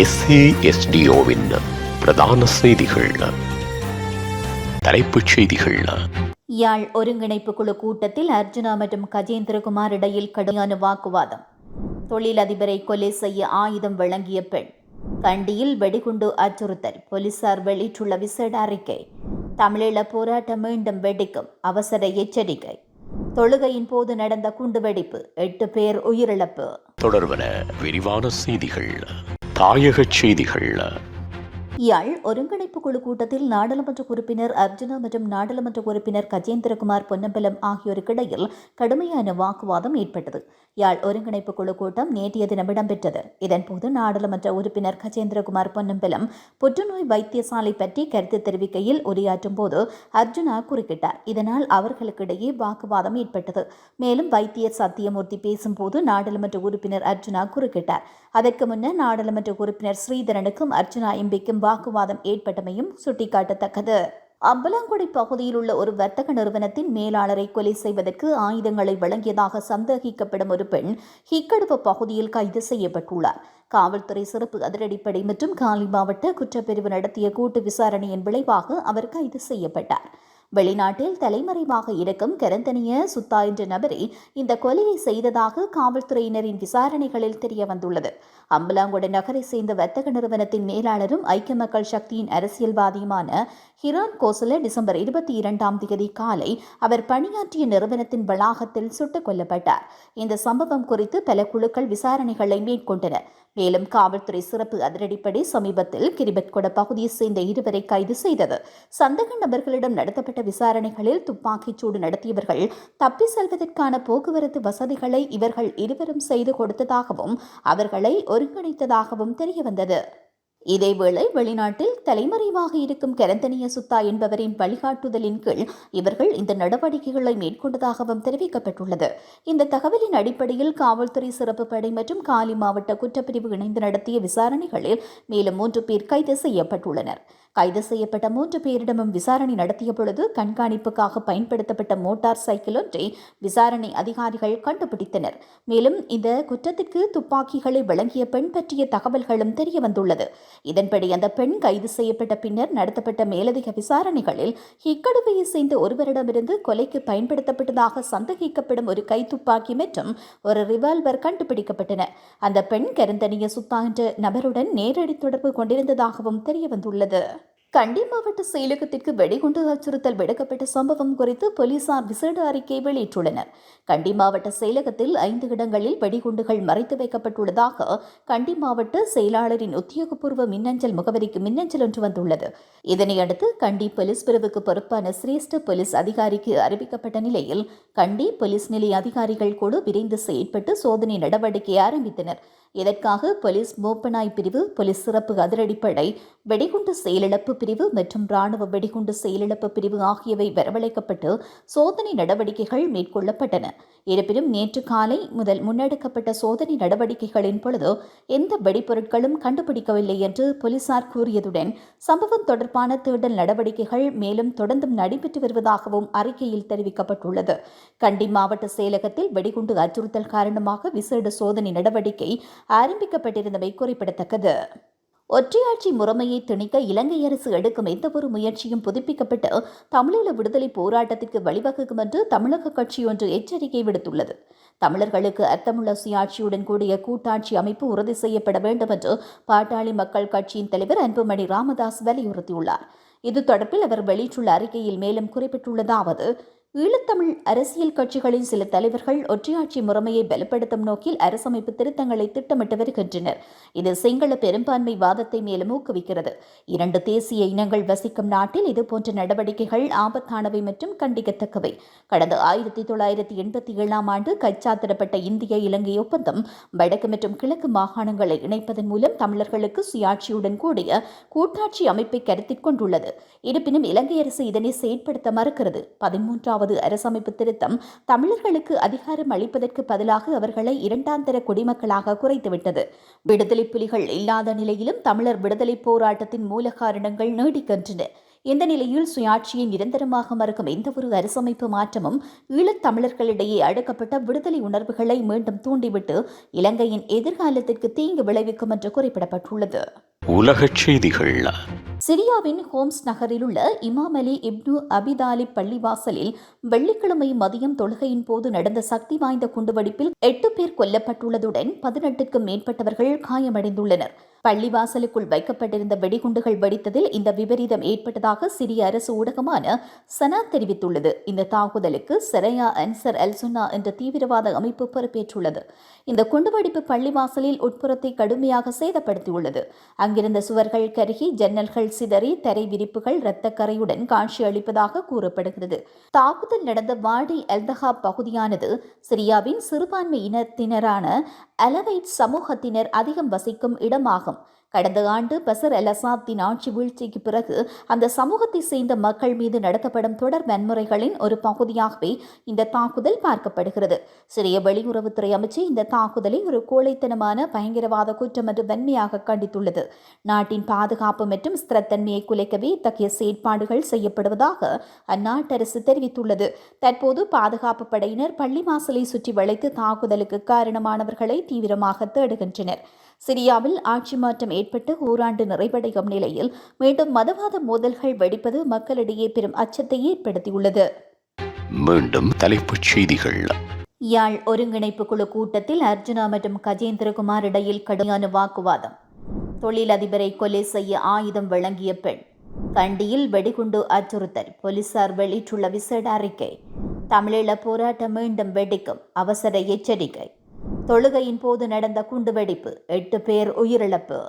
எஸ்ஏஎஸ்டிஓவின் பிரதான செய்திகள். தலைப்புச் செய்திகள். யாழ் ஒருங்கிணைப்பு குழு கூட்டத்தில் அர்ஜுனா மற்றும் கஜேந்திரகுமார் இடையில் கடுமையான வாக்குவாதம். தொழிலதிபரை கொலை செய்ய ஆயுதம் வழங்கிய பெண். கண்டியில் வெடிகுண்டு அச்சுறுத்தல். போலீசார் வெளியிட்டுள்ள விசேட அறிக்கை. தமிழீழ போராட்டம் மீண்டும் வெடிக்கும் அவசர எச்சரிக்கை. தொழுகையின் போது நடந்த குண்டுவெடிப்பு எட்டு பேர் உயிரிழப்பு. தொடர்பன விரிவான செய்திகள். தாயகச் செய்திகள் யாழ் ஒருங்கிணைப்பு குழு கூட்டத்தில் நாடாளுமன்ற உறுப்பினர் அர்ஜுனா மற்றும் நாடாளுமன்ற உறுப்பினர் கஜேந்திரகுமார் பொன்னம்பலம் ஆகியோருக்கிடையில் கடுமையான வாக்குவாதம் ஏற்பட்டது. யாழ் ஒருங்கிணைப்பு குழு கூட்டம் நேற்றைய தினம் இடம்பெற்றது. இதன்போது நாடாளுமன்ற உறுப்பினர் கஜேந்திரகுமார் பொன்னம்பலம் புற்றுநோய் வைத்தியசாலை பற்றி கருத்து தெரிவிக்கையில் உரையாற்றும் போது அர்ஜுனா குறுக்கிட்டார். இதனால் அவர்களுக்கிடையே வாக்குவாதம் ஏற்பட்டது. மேலும் வைத்தியர் சத்தியமூர்த்தி பேசும்போது நாடாளுமன்ற உறுப்பினர் அர்ஜுனா குறுக்கிட்டார். அதற்கு முன்னர் நாடாளுமன்ற உறுப்பினர் ஸ்ரீதரனுக்கும் அர்ஜுனா எம்பிக்கும் வாக்குவாதம் ஏற்பட்டமையும் சுட்டிக்காட்டத்தக்கது. அம்பலாங்குடி பகுதியில் உள்ள ஒரு வர்த்தக நிறுவனத்தின் மேலாளரை கொலை செய்வதற்கு ஆயுதங்களை வழங்கியதாக சந்தேகிக்கப்படும் ஒரு பெண் ஹிக்கடுப்பு பகுதியில் கைது செய்யப்பட்டுள்ளார். காவல்துறை சிறப்பு அதிரடிப்படை மற்றும் காலி மாவட்ட குற்றப்பிரிவு நடத்திய கூட்டு விசாரணையின் விளைவாக அவர் கைது செய்யப்பட்டார். வெளிநாட்டில் தலைமறைவாக இருக்கும் கரந்தனிய சுத்தா என்ற நபரே இந்த கொலையை செய்ததாக காவல்துறையினரின் விசாரணைகளில் தெரியவந்துள்ளது அம்பலாங்குட நகரை சேர்ந்த வர்த்தக நிறுவனத்தின் மேலாளரும் ஐக்கிய மக்கள் சக்தியின் அரசியல்வாதியுமான ஹிரான் கோசல டிசம்பர் இருபத்தி இரண்டாம் தேதி காலை அவர் பணியாற்றிய நிறுவனத்தின் வளாகத்தில் சுட்டுக் கொல்லப்பட்டார். இந்த சம்பவம் குறித்து பல குழுக்கள் விசாரணைகளை மேற்கொண்டன. மேலும் காவல்துறை சிறப்பு அதிரடிப்படை சமீபத்தில் கிரிபெட்கொட பகுதியைச் சேர்ந்த இருவரை கைது செய்தது. சந்தக நபர்களிடம் நடத்தப்பட்ட விசாரணைகளில் துப்பாக்கிச் சூடு நடத்தியவர்கள் தப்பி செல்வதற்கான போக்குவரத்து வசதிகளை இவர்கள் இருவரும் செய்து கொடுத்ததாகவும் அவர்களை ஒருங்கிணைத்ததாகவும் தெரியவந்தது. இதேவேளை வெளிநாட்டில் தலைமறைவாக இருக்கும் கரந்தனிய சுத்தா என்பவரின் வழிகாட்டுதலின் கீழ் இவர்கள் இந்த நடவடிக்கைகளை மேற்கொண்டதாகவும் தெரிவிக்கப்பட்டுள்ளது. இந்த தகவலின் அடிப்படையில் காவல்துறை சிறப்பு படை மற்றும் காலி மாவட்ட குற்றப்பிரிவு இணைந்து நடத்திய விசாரணைகளில் மேலும் மூன்று பேர் கைது செய்யப்பட்டுள்ளனர். கைது செய்யப்பட்ட மூன்று பேரிடமும் விசாரணை நடத்திய பொழுது கண்காணிப்புக்காக பயன்படுத்தப்பட்ட மோட்டார் சைக்கிள் ஒன்றை விசாரணை அதிகாரிகள் கண்டுபிடித்தனர். மேலும் இந்த குற்றத்திற்கு துப்பாக்கிகளை வழங்கிய பெண் பற்றிய தகவல்களும் தெரியவந்துள்ளது. இதன்படி அந்த பெண் கைது செய்யப்பட்ட பின்னர் நடத்தப்பட்ட மேலதிக விசாரணைகளில் இக்கடுவையை சேர்ந்த ஒருவரிடமிருந்து கொலைக்கு பயன்படுத்தப்பட்டதாக சந்தேகிக்கப்படும் ஒரு கைத்துப்பாக்கி மற்றும் ஒரு ரிவால்வர் கண்டுபிடிக்கப்பட்டன. அந்த பெண் கருந்தனிய சுத்தா என்ற நபருடன் நேரடி தொடர்பு கொண்டிருந்ததாகவும் தெரியவந்துள்ளது. கண்டி மாவட்ட செயலகத்திற்கு வெடிகுண்டு அச்சுறுத்தல் விடுக்கப்பட்ட சம்பவம் குறித்து போலீசார் விசேட அறிக்கை வெளியிட்டுள்ளனர். கண்டி மாவட்ட செயலகத்தில் ஐந்து இடங்களில் வெடிகுண்டுகள் மறைத்து வைக்கப்பட்டுள்ளதாக கண்டி மாவட்ட செயலாளரின் உத்தியோகபூர்வ மின்னஞ்சல் முகவரிக்கு மின்னஞ்சல் ஒன்று வந்துள்ளது. இதனையடுத்து கண்டி போலீஸ் பிரிவுக்கு பொறுப்பான சிரேஷ்ட போலீஸ் அதிகாரிக்கு அறிவிக்கப்பட்ட நிலையில் கண்டி போலீஸ் நிலைய அதிகாரிகள் குழு விரைந்து செயற்பட்டு சோதனை நடவடிக்கை ஆரம்பித்தனர். இதற்காக போலீஸ் மோப்பனாய் பிரிவு போலீஸ் சிறப்பு அதிரடிப்படை வெடிகுண்டு செயலிழப்பு பிரிவு மற்றும் ராணுவ வெடிகுண்டு செயலிழப்பு பிரிவு ஆகியவை வரவழைக்கப்பட்டு சோதனை நடவடிக்கைகள் மேற்கொள்ளப்பட்டன. இருப்பினும் நேற்று காலை முதல் முன்னெடுக்கப்பட்ட சோதனை நடவடிக்கைகளின் பொழுது எந்த வெடிப்பொருட்களும் கண்டுபிடிக்கவில்லை என்று போலீசார் கூறியதுடன் சம்பவம் தொடர்பான தேடல் நடவடிக்கைகள் மேலும் தொடர்ந்தும் நடைபெற்று வருவதாகவும் அறிக்கையில் தெரிவிக்கப்பட்டுள்ளது. கண்டி மாவட்ட செயலகத்தில் வெடிகுண்டு அச்சுறுத்தல் காரணமாக விசேட சோதனை நடவடிக்கை ஆரம்பிக்கப்பட்டிருந்தமை குறிப்பிடத்தக்கது. ஒற்றையாட்சி முறைமையை திணிக்க இலங்கை அரசு எடுக்கும் எந்தவொரு முயற்சியும் புதுப்பிக்கப்பட்டு தமிழீழ விடுதலை போராட்டத்திற்கு வழிவகுக்கும் என்று தமிழக கட்சி ஒன்று எச்சரிக்கை விடுத்துள்ளது. தமிழர்களுக்கு அர்த்தமுள்ள சுயாட்சியுடன் கூடிய கூட்டாட்சி அமைப்பு உறுதி செய்யப்பட வேண்டும் என்று பாட்டாளி மக்கள் கட்சியின் தலைவர் அன்புமணி ராமதாஸ் வலியுறுத்தியுள்ளார். இது தொடர்பில் அவர் வெளியிட்டுள்ள அறிக்கையில் மேலும் குறிப்பிட்டுள்ளதாவது ஈழத்தமிழ் அரசியல் கட்சிகளின் சில தலைவர்கள் ஒற்றையாட்சி முறைமையை பலப்படுத்தும் நோக்கில் அரசமைப்பு திருத்தங்களை திட்டமிட்டு வருகின்றனர். இது சிங்கள பெரும்பான்மை வாதத்தை மேலும் ஊக்குவிக்கிறது. இரண்டு தேசிய இனங்கள் வசிக்கும் நாட்டில் இதுபோன்ற நடவடிக்கைகள் ஆபத்தானவை மற்றும் கண்டிக்கத்தக்கவை. கடந்த ஆயிரத்தி தொள்ளாயிரத்தி எண்பத்தி ஏழாம் ஆண்டு கைச்சாத்திடப்பட்ட இந்திய இலங்கை ஒப்பந்தம் வடக்கு மற்றும் கிழக்கு மாகாணங்களை இணைப்பதன் மூலம் தமிழர்களுக்கு சுயாட்சியுடன் கூடிய கூட்டாட்சி அமைப்பை கருத்தில் கொண்டுள்ளது இருப்பினும் இலங்கை அரசு இதனை செயற்படுத்த மறுக்கிறது. மூன்றாவது அரசமைப்பு திருத்தம் தமிழர்களுக்கு அதிகாரம் அளிப்பதற்கு பதிலாக அவர்களை இரண்டாம் தர குடிமக்களாக குறைத்துவிட்டது. விடுதலை புலிகள் இல்லாத நிலையிலும் தமிழர் விடுதலை போராட்டத்தின் மூல காரணங்கள் நீடிக்கின்றன. இந்த நிலையில் சுயாட்சியை நிரந்தரமாக மறுக்கும் எந்தவொரு அரசமைப்பு மாற்றமும் ஈழத் தமிழர்களிடையே விடுதலை உணர்வுகளை மீண்டும் தூண்டிவிட்டு இலங்கையின் எதிர்காலத்திற்கு தீங்கு விளைவிக்கும் என்று குறிப்பிடப்பட்டுள்ளது. உலகச் செய்திகள். சிரியாவின் ஹோம்ஸ் நகரில் உள்ள இமாம் அலி இப்னு அபிதாலிப் பள்ளிவாசலில் வெள்ளிக்கிழமை மதியம் தொழுகையின் போது நடந்த சக்தி வாய்ந்த குண்டுவெடிப்பில் எட்டு பேர் கொல்லப்பட்டுள்ளதுடன் பதினெட்டுக்கும் மேற்பட்டவர்கள் காயமடைந்துள்ளனர். பள்ளிவாசலுக்குள் வைக்கப்பட்டிருந்த வெடிகுண்டுகள் வெடித்ததில் இந்த விபரீதம் ஏற்பட்டதாக சிரிய அரசு ஊடகமான சனா தெரிவித்துள்ளது. இந்த தாக்குதலுக்கு செரையா அன்சர் அல் சுன்னா என்ற தீவிரவாத அமைப்பு பொறுப்பேற்றுள்ளது. இந்த குண்டுவெடிப்பு பள்ளிவாசலில் உட்புறத்தை கடுமையாக சேதப்படுத்தியுள்ளது. அங்கிருந்த சுவர்கள் கருகி ஜன்னல்கள் சிதறி தரை விரிப்புகள் இரத்தக்கரையுடன் காட்சியளிப்பதாக கூறப்படுகிறது. தாக்குதல் நடந்த வாடி எல்தஹா பகுதியானது சிரியாவின் சிறுபான்மை இனத்தினரான அலவைட் சமூகத்தினர் அதிகம் வசிக்கும் இடமாகும். கடந்த ஆண்டு பசர் அல் அசாத்தின் ஆட்சி வீழ்ச்சிக்கு பிறகு அந்த சமூகத்தை சேர்ந்த மக்கள் மீது நடத்தப்படும் தொடர் வன்முறைகளின் ஒரு பகுதியாகவே இந்த தாக்குதல் பார்க்கப்படுகிறது. சிறிய வெளியுறவுத்துறை அமைச்சு இந்த தாக்குதலை ஒரு கோழைத்தனமான பயங்கரவாத குற்றம் என்று வன்மையாக கண்டித்துள்ளது. நாட்டின் பாதுகாப்பு மற்றும் ஸ்திரத்தன்மையை குலைக்கவே இத்தகைய செயற்பாடுகள் செய்யப்படுவதாக அந்நாட்டு அரசு தெரிவித்துள்ளது. தற்போது பாதுகாப்பு படையினர் பள்ளி வாசலை சுற்றி வளைத்து தாக்குதலுக்கு காரணமானவர்களை தீவிரமாக தேடுகின்றனர். சிரியாவில் ஆட்சி மாற்றம் ஏற்பட்டு ஓராண்டு நிறைவடையும் நிலையில் மீண்டும் மதவாத மோதல்கள் வெடிப்பது மக்களிடையே பெரும் அச்சத்தை ஏற்படுத்தியுள்ளது. மீண்டும் தலைப்புச் செய்திகள். யாழ் ஒருங்கிணைப்பு குழு கூட்டத்தில் அர்ஜுனா மற்றும் கஜேந்திரகுமார் இடையில் கடுமையான வாக்குவாதம். தொழிலதிபரை கொலை செய்ய ஆயுதம் வழங்கிய பெண். கண்டியில் வெடிகுண்டு அச்சுறுத்தல். போலீசார் வெளியிட்டுள்ள விசேட அறிக்கை. தமிழீழ போராட்டம் மீண்டும் வெடிக்கும். அவசர எச்சரிக்கை. தொழுகையின் போது நடந்த குண்டுவெடிப்பு எட்டு பேர் உயிரிழப்பு.